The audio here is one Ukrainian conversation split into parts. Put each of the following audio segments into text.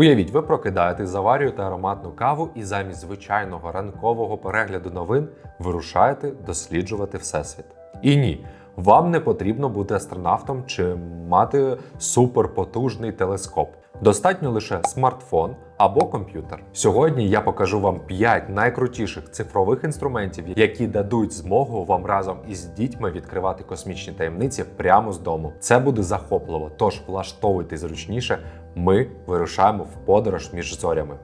Уявіть, ви прокидаєтесь, заварюєте ароматну каву і замість звичайного ранкового перегляду новин вирушаєте досліджувати всесвіт. І ні, вам не потрібно бути астронавтом чи мати суперпотужний телескоп. Достатньо лише смартфон або комп'ютер. Сьогодні я покажу вам 5 найкрутіших цифрових інструментів, які дадуть змогу вам разом із дітьми відкривати космічні таємниці прямо з дому. Це буде захопливо, тож влаштовуйтесь зручніше. Ми вирушаємо в подорож між зорями.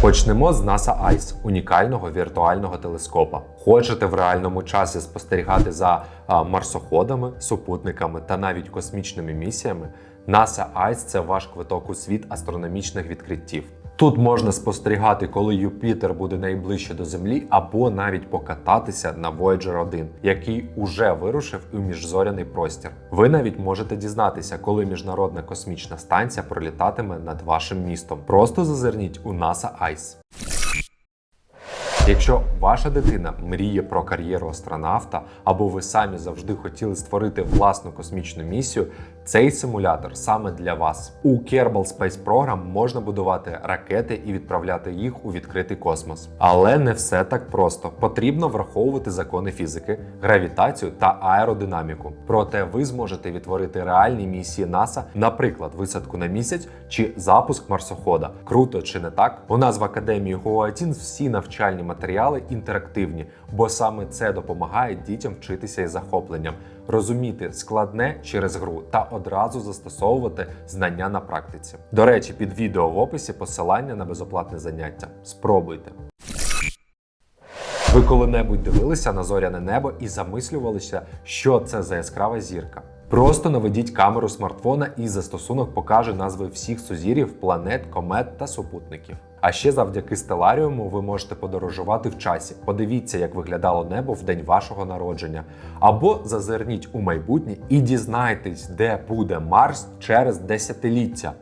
Почнемо з NASA ICE – унікального віртуального телескопа. Хочете в реальному часі спостерігати за марсоходами, супутниками та навіть космічними місіями? NASA ICE – це ваш квиток у світ астрономічних відкриттів. Тут можна спостерігати, коли Юпітер буде найближче до Землі, або навіть покататися на Voyager 1, який уже вирушив у міжзоряний простір. Ви навіть можете дізнатися, коли міжнародна космічна станція пролітатиме над вашим містом. Просто зазирніть у NASA ICE. Якщо ваша дитина мріє про кар'єру астронавта, або ви самі завжди хотіли створити власну космічну місію, цей симулятор саме для вас. У Kerbal Space Program можна будувати ракети і відправляти їх у відкритий космос. Але не все так просто. Потрібно враховувати закони фізики, гравітацію та аеродинаміку. Проте ви зможете відтворити реальні місії НАСА, наприклад, висадку на місяць чи запуск марсохода. Круто чи не так? У нас в академії Гуатін всі навчальні матеріали інтерактивні, бо саме це допомагає дітям вчитися із захопленням, розуміти складне через гру та одразу застосовувати знання на практиці. До речі, під відео в описі посилання на безоплатне заняття. Спробуйте. Ви коли-небудь дивилися на зоряне небо і замислювалися, що це за яскрава зірка. Просто наведіть камеру смартфона і застосунок покаже назви всіх сузір'їв, планет, комет та супутників. А ще завдяки стеларіуму ви можете подорожувати в часі. Подивіться, як виглядало небо в день вашого народження. Або зазирніть у майбутнє і дізнайтесь, де буде Марс через десятиліття.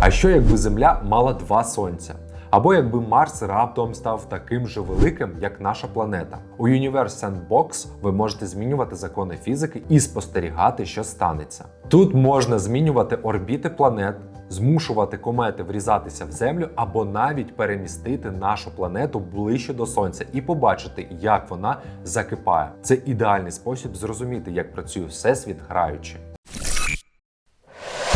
А що якби Земля мала два сонця? Або якби Марс раптом став таким же великим, як наша планета. У Universe Sandbox ви можете змінювати закони фізики і спостерігати, що станеться. Тут можна змінювати орбіти планет, змушувати комети врізатися в землю, або навіть перемістити нашу планету ближче до сонця і побачити, як вона закипає. Це ідеальний спосіб зрозуміти, як працює всесвіт граючи.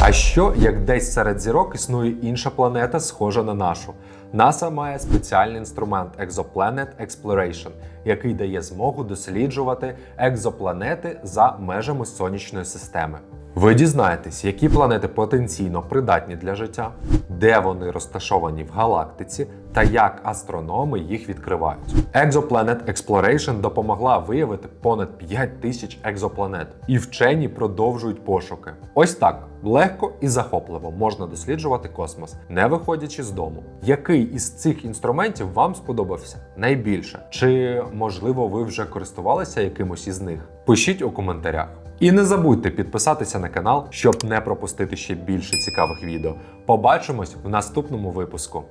А що як десь серед зірок існує інша планета, схожа на нашу? НАСА має спеціальний інструмент Exoplanet Exploration, який дає змогу досліджувати екзопланети за межами сонячної системи. Ви дізнаєтесь, які планети потенційно придатні для життя, де вони розташовані в галактиці та як астрономи їх відкривають. Exoplanet Exploration допомогла виявити понад 5 тисяч екзопланет, і вчені продовжують пошуки. Ось так легко і захопливо можна досліджувати космос, не виходячи з дому. Який із цих інструментів вам сподобався найбільше? Чи можливо ви вже користувалися якимось із них? Пишіть у коментарях. І не забудьте підписатися на канал, щоб не пропустити ще більше цікавих відео. Побачимось в наступному випуску.